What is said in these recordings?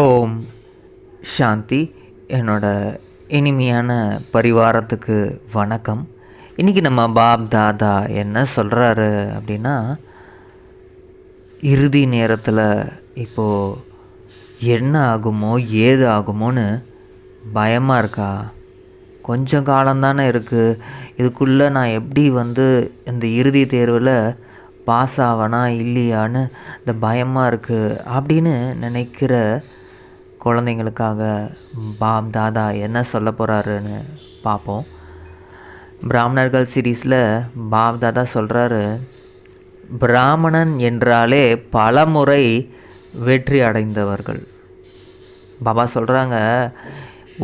ஓம் சாந்தி. என்னோட இனிமையான பரிவாரத்துக்கு வணக்கம். இன்றைக்கி நம்ம பாப் தாதா என்ன சொல்கிறாரு அப்படின்னா இறுதி நேரத்தில் இப்போது என்ன ஆகுமோ ஏது ஆகுமோன்னு பயமாக இருக்கா? கொஞ்சம் காலம்தானே இருக்குது இதுக்குள்ளே நான் எப்படி வந்து இந்த இறுதி தேர்வில் பாஸ் ஆவனா இல்லையான்னு இந்த பயமாக இருக்குது அப்படின்னு நினைக்கிற குழந்தைங்களுக்காக பாப் தாதா என்ன சொல்ல போகிறாருன்னு பார்ப்போம் பிராமணர்கள் சீரீஸில் பாப் தாதா சொல்கிறாரு பிராமணன் என்றாலே பல முறை வெற்றி அடைந்தவர்கள். பாபா சொல்கிறாங்க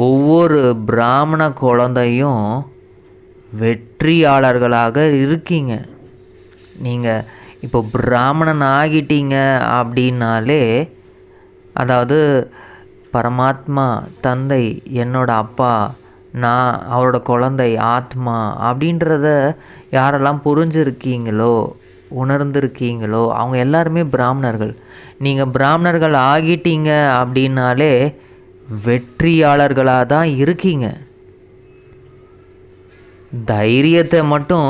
ஒவ்வொரு பிராமண குழந்தையும் வெற்றியாளர்களாக இருக்கீங்க. நீங்கள் இப்போ பிராமணன் ஆகிட்டீங்க அப்படின்னாலே அதாவது பரமாத்மா தந்தை என்னோட அப்பா நான் அவரோட குழந்தை ஆத்மா அப்படின்றத யாரெல்லாம் புரிஞ்சிருக்கீங்களோ உணர்ந்திருக்கீங்களோ அவங்க எல்லாருமே பிராமணர்கள். நீங்கள் பிராமணர்கள் ஆகிட்டீங்க அப்படின்னாலே வெற்றியாளர்களாக தான் இருக்கீங்க. தைரியத்தை மட்டும்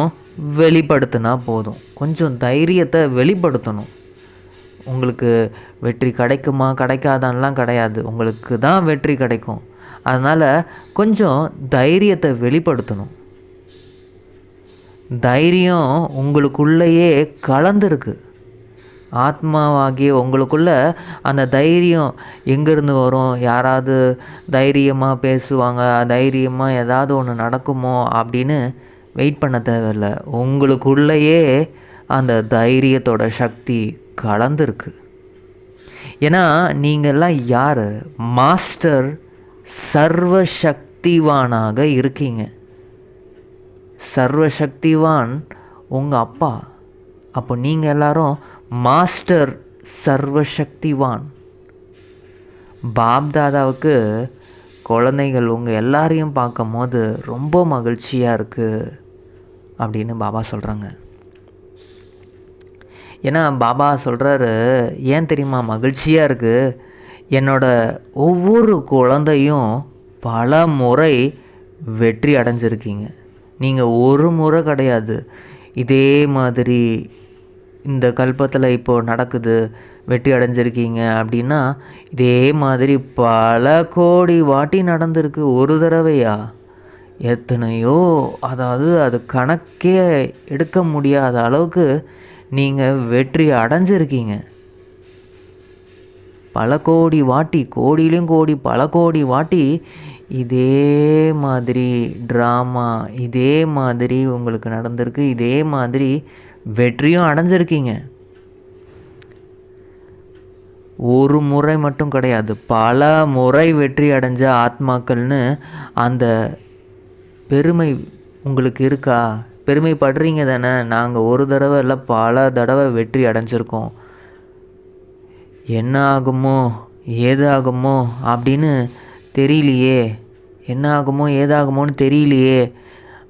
வெளிப்படுத்தினா போதும். கொஞ்சம் தைரியத்தை வெளிப்படுத்தணும். உங்களுக்கு வெற்றி கிடைக்குமா கிடைக்காதான்லாம் கிடையாது. உங்களுக்கு தான் வெற்றி கிடைக்கும். அதனால் கொஞ்சம் தைரியத்தை வெளிப்படுத்தணும். தைரியம் உங்களுக்குள்ளேயே கலந்துருக்கு. ஆத்மாவாகிய உங்களுக்குள்ள அந்த தைரியம் எங்கேருந்து வரும்? யாராவது தைரியமாக பேசுவாங்க தைரியமாக ஏதாவது ஒன்று நடக்குமோ அப்படின்னு வெயிட் பண்ண தேவையில்ல. உங்களுக்குள்ளேயே அந்த தைரியத்தோட சக்தி கலந்துருக்கு. ஏன்னா நீங்கள்லாம் யார்? மாஸ்டர் சர்வசக்திவானாக இருக்கீங்க. சர்வசக்திவான் உங்கள் அப்பா. அப்போ நீங்கள் எல்லாரும் மாஸ்டர் சர்வசக்திவான். பாப் தாதாவுக்கு குழந்தைகள் உங்கள் எல்லாரையும் பார்க்கும் போது ரொம்ப மகிழ்ச்சியாக இருக்குது அப்படின்னு பாபா சொல்கிறாங்க ஏன்னா பாபா சொல்கிறாரு ஏன் தெரியுமா? மகிழ்ச்சியாக இருக்குது என்னோட ஒவ்வொரு குழந்தையும் பல முறை வெற்றி அடைஞ்சிருக்கீங்க. நீங்கள் ஒரு முறை கிடையாது. இதே மாதிரி இந்த கல்பத்தில் இப்போது நடக்குது. வெற்றி அடைஞ்சிருக்கீங்க. அப்படின்னா இதே மாதிரி பல கோடி வாட்டி நடந்திருக்கு. ஒரு தடவையா? எத்தனையோ? அதாவது அது கணக்கே எடுக்க முடியாத அளவுக்கு நீங்கள் வெற்றி அடைஞ்சிருக்கீங்க. பல கோடி வாட்டி கோடியிலும் கோடி பல கோடி வாட்டி இதே மாதிரி ட்ராமா இதே மாதிரி உங்களுக்கு நடந்திருக்கு இதே மாதிரி வெற்றியும் அடைஞ்சிருக்கீங்க. ஒரு முறை மட்டும் கிடையாது பல முறை வெற்றி அடைஞ்ச ஆத்மாக்கள்னு அந்த பெருமை உங்களுக்கு இருக்கா? பெருமைப்படுறீங்க தானே? நாங்கள் ஒரு தடவை இல்லை பல தடவை வெற்றி அடைஞ்சிருக்கோம். என்ன ஆகுமோ ஏது ஆகுமோ அப்படின்னு தெரியலையே. என்ன ஆகுமோ ஏதாகுமோன்னு தெரியலையே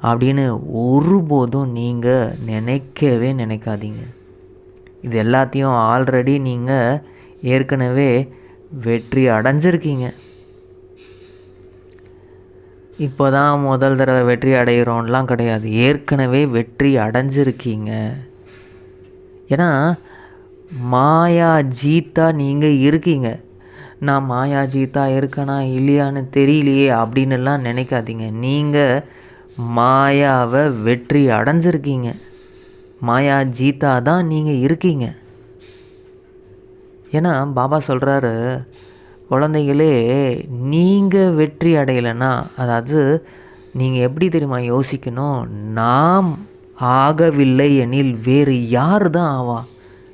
அப்படின்னு ஒருபோதும் நீங்கள் நினைக்கவே நினைக்காதீங்க. இது எல்லாத்தையும் ஆல்ரெடி நீங்கள் ஏற்கனவே வெற்றி அடைஞ்சிருக்கீங்க. இப்போ தான் முதல் தடவை வெற்றி அடைகிறோம்லாம் கிடையாது. ஏற்கனவே வெற்றி அடைஞ்சிருக்கீங்க. ஏன்னா மாயா ஜீத்தா நீங்கள் இருக்கீங்க. நான் மாயா ஜீத்தா இருக்கனா இல்லையான்னு தெரியலையே அப்படின்னுலாம் நினைக்காதீங்க. நீங்கள் மாயாவை வெற்றி அடைஞ்சிருக்கீங்க. மாயா ஜீத்தா தான் நீங்கள் இருக்கீங்க. ஏன்னா பாபா சொல்கிறாரு குழந்தைகளே நீங்கள் வெற்றி அடையலைன்னா அதாவது நீங்கள் எப்படி தெரியுமா யோசிக்கணும்? நாம் ஆகவில்லை எனில் வேறு யார் தான் ஆவா?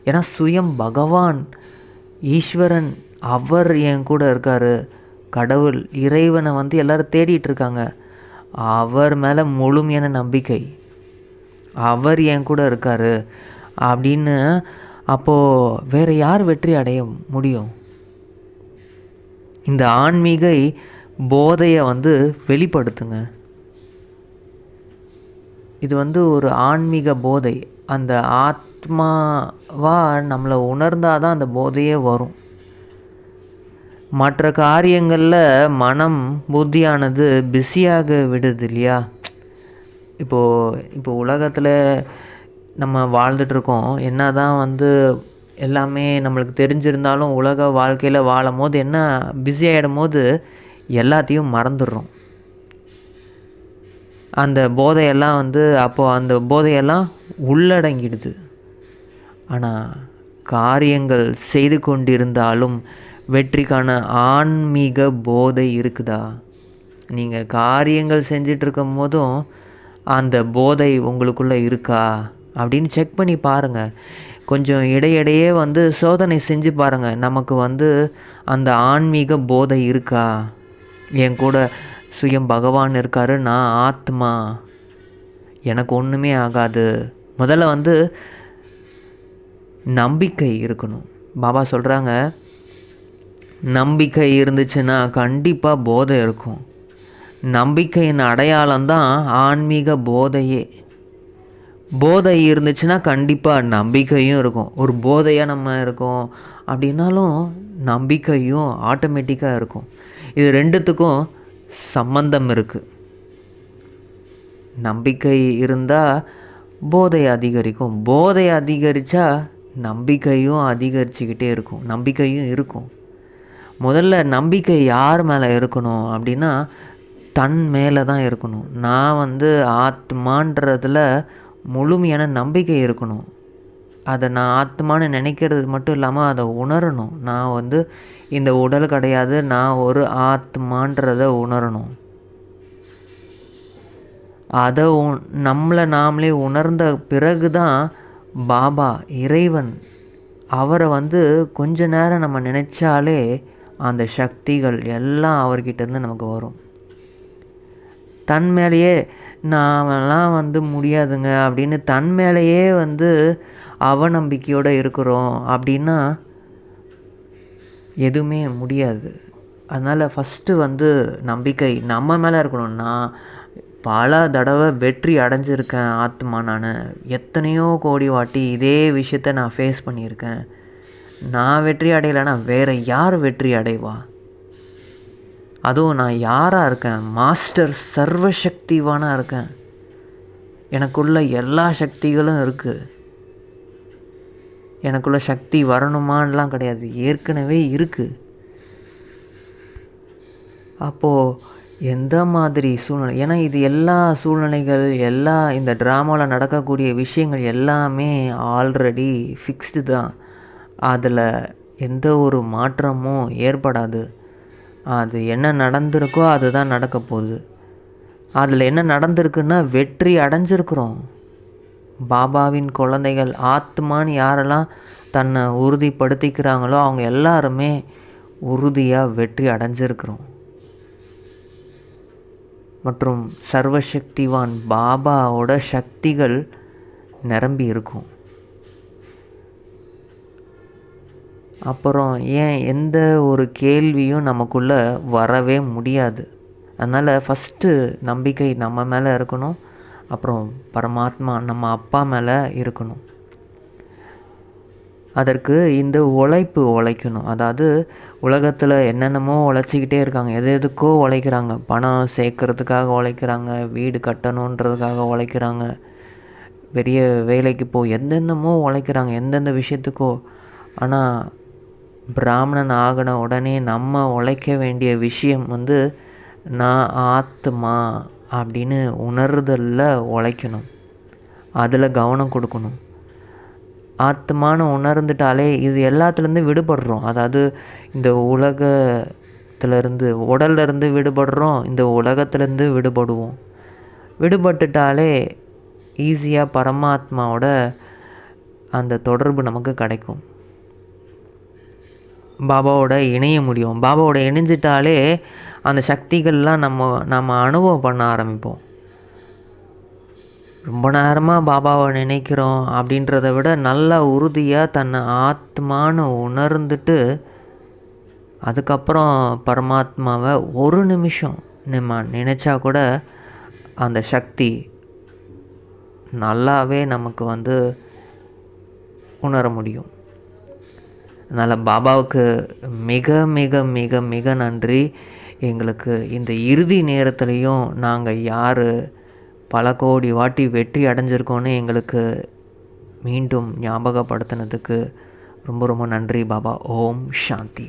ஏன்னா சுயம் பகவான் ஈஸ்வரன் அவர் என் கூட இருக்கார். கடவுள் இறைவனை வந்து எல்லோரும் தேடிட்டு இருக்காங்க. அவர் மேலே முழுமையான நம்பிக்கை. அவர் என் கூட இருக்கார் அப்படின்னு அப்போது வேறு யார் வெற்றி அடைய முடியும்? இந்த ஆன்மீக போதையை வந்து வெளிப்படுத்துங்க. இது வந்து ஒரு ஆன்மீக போதை. அந்த ஆத்மாவாக நம்மளை உணர்ந்தால் தான் அந்த போதையே வரும். மற்ற காரியங்களில் மனம் புத்தியானது பிஸியாக விடுது இல்லையா? இப்போது இப்போ உலகத்தில் நம்ம வாழ்ந்துட்டுருக்கோம் என்ன தான் வந்து எல்லாமே நம்மளுக்கு தெரிஞ்சிருந்தாலும் உலக வாழ்க்கையில் வாழும் போது என்ன பிஸி ஆகிடும் போது எல்லாத்தையும் மறந்துடுறோம். அந்த போதையெல்லாம் வந்து அப்போது அந்த போதையெல்லாம் உள்ளடங்கிடுது. ஆனால் காரியங்கள் செய்து கொண்டிருந்தாலும் வெற்றிக்கான ஆன்மீக போதை இருக்குதா? நீங்கள் காரியங்கள் செஞ்சிட்ருக்கும் போதும் அந்த போதை உங்களுக்குள்ளே இருக்கா? அப்படின்னு செக் பண்ணி பாருங்கள் கொஞ்சம் இடையிடையே வந்து சோதனை செஞ்சு பாருங்கள் நமக்கு வந்து அந்த ஆன்மீக போதை இருக்கா? என் கூட சுயம் பகவான் இருக்காரு நான் ஆத்மா. எனக்கு ஒன்றுமே ஆகாது. முதல்ல வந்து நம்பிக்கை இருக்கணும். பாபா சொல்கிறாங்க நம்பிக்கை இருந்துச்சுன்னா கண்டிப்பாக போதை இருக்கும். நம்பிக்கையின் அடையாளம் தான் ஆன்மீக போதையே. போதை இருந்துச்சுன்னா கண்டிப்பாக நம்பிக்கையும் இருக்கும். ஒரு போதையாக நம்ம இருக்கோம் அப்படின்னாலும் நம்பிக்கையும் ஆட்டோமேட்டிக்காக இருக்கும். இது ரெண்டுத்துக்கும் சம்பந்தம் இருக்குது நம்பிக்கை இருந்தால் போதை அதிகரிக்கும். போதை அதிகரித்தா நம்பிக்கையும் அதிகரிச்சுக்கிட்டே இருக்கும். நம்பிக்கையும் இருக்கும். முதல்ல நம்பிக்கை யார் மேலே இருக்கணும் அப்படின்னா தன் மேலே தான் இருக்கணும். நான் வந்து ஆத்மான்றதில் முழுமையான நம்பிக்கை இருக்கணும். அதை நான் ஆத்மான்னு நினைக்கிறது மட்டும் இல்லாமல் அதை உணரணும். நான் வந்து இந்த உடல் கிடையாது நான் ஒரு ஆத்மான்றதை உணரணும். அதை உ நம்மளை நாமளே உணர்ந்த பிறகு தான் பாபா இறைவன் அவரை வந்து கொஞ்ச நேரம் நம்ம நினச்சாலே அந்த சக்திகள் எல்லாம் அவர்கிட்டேருந்து நமக்கு வரும். தன் மேலேயே நாமெல்லாம் வந்து முடியாதுங்க. அப்படின்னு தன் மேலேயே வந்து அவநம்பிக்கையோடு இருக்கிறோம். அப்படின்னா எதுவுமே முடியாது. அதனால் ஃபஸ்ட்டு வந்து நம்பிக்கை. நம்ம மேலே இருக்கணும்னா பல தடவை வெற்றி அடைஞ்சிருக்கேன் ஆத்மா நான். எத்தனையோ கோடி வாட்டி இதே விஷயத்த நான் ஃபேஸ் பண்ணியிருக்கேன். நான் வெற்றி அடையலைன்னா வேறு யார் வெற்றி அடைவா? அதுவும் நான் யாராக இருக்கேன்? மாஸ்டர் சர்வசக்திவானாக இருக்கேன். எனக்குள்ள எல்லா சக்திகளும் இருக்குது எனக்குள்ள சக்தி வரணுமான்லாம் கிடையாது. ஏற்கனவே இருக்குது அப்போது எந்த மாதிரி சூழ்நிலை? ஏன்னா இது எல்லா சூழ்நிலைகள் எல்லா இந்த ட்ராமாவில் நடக்கக்கூடிய விஷயங்கள் எல்லாமே ஆல்ரெடி ஃபிக்ஸ்டு தான். அதில் எந்த ஒரு மாற்றமும் ஏற்படாது. அது என்ன நடந்திருக்கோ அதுதான் நடக்க போகுது. அதில் என்ன நடந்திருக்குன்னா வெற்றி அடைஞ்சிருக்கிறோம். பாபாவின் குழந்தைகள் ஆத்மான்னு யாரெல்லாம் தன்னை உறுதிப்படுத்திக்கிறாங்களோ அவங்க எல்லாருமே உறுதியாக வெற்றி அடைஞ்சிருக்கிறோம். மற்றும் சர்வசக்திவான் பாபாவோட சக்திகள் நிரம்பி இருக்கும். அப்புறம் ஏன் எந்த ஒரு கேள்வியும் நமக்குள்ளே வரவே முடியாது. அதனால் ஃபஸ்ட்டு நம்பிக்கை நம்ம மேலே இருக்கணும். அப்புறம் பரமாத்மா நம்ம அப்பா மேலே இருக்கணும். அதற்கு இந்த உழைப்பு உழைக்கணும். அதாவது உலகத்தில் என்னென்னமோ உழைச்சிக்கிட்டே இருக்காங்க. எது எதுக்கோ உழைக்கிறாங்க. பணம் சேர்க்கறதுக்காக உழைக்கிறாங்க. வீடு கட்டணுன்றதுக்காக உழைக்கிறாங்க. பெரிய வேலைக்கு போ எந்தெந்தமோ உழைக்கிறாங்க. எந்தெந்த விஷயத்துக்கோ. ஆனால் பிராமணன் ஆகின உடனே நம்ம உழைக்க வேண்டிய விஷயம் வந்து நான் ஆத்மா அப்படின்னு உணர்தலில் உழைக்கணும். அதில் கவனம் கொடுக்கணும். ஆத்மானு உணர்ந்துட்டாலே இது எல்லாத்துலேருந்து விடுபடுறோம். அதாவது இந்த உலகத்துலேருந்து உடல்லேருந்து விடுபடுறோம் இந்த உலகத்துலேருந்து விடுபடுவோம். விடுபட்டுட்டாலே ஈஸியாக பரமாத்மாவோட அந்த தொடர்பு நமக்கு கிடைக்கும். பாபாவோட இணைய முடியும். பாபாவோட இணைஞ்சிட்டாலே அந்த சக்திகள்லாம் நம்ம நம்ம அனுபவம் பண்ண ஆரம்பிப்போம். ரொம்ப நேரமாக பாபாவை நினைக்கிறோம் அப்படின்றத விட நல்லா உறுதியாக தன்னை ஆத்மான்னு உணர்ந்துட்டு அதுக்கப்புறம் பரமாத்மாவை ஒரு நிமிஷம் நம்ம நினச்சா கூட அந்த சக்தி நல்லாவே நமக்கு வந்து உணர முடியும். அதனால் பாபாவுக்கு மிக மிக மிக மிக நன்றி. எங்களுக்கு இந்த இறுதி நேரத்துலையும் நாங்கள் யார் பல கோடி வாட்டி வெற்றி அடைஞ்சிருக்கோன்னு எங்களுக்கு மீண்டும் ஞாபகப்படுத்தினதுக்கு ரொம்ப ரொம்ப நன்றி பாபா. ஓம் சாந்தி.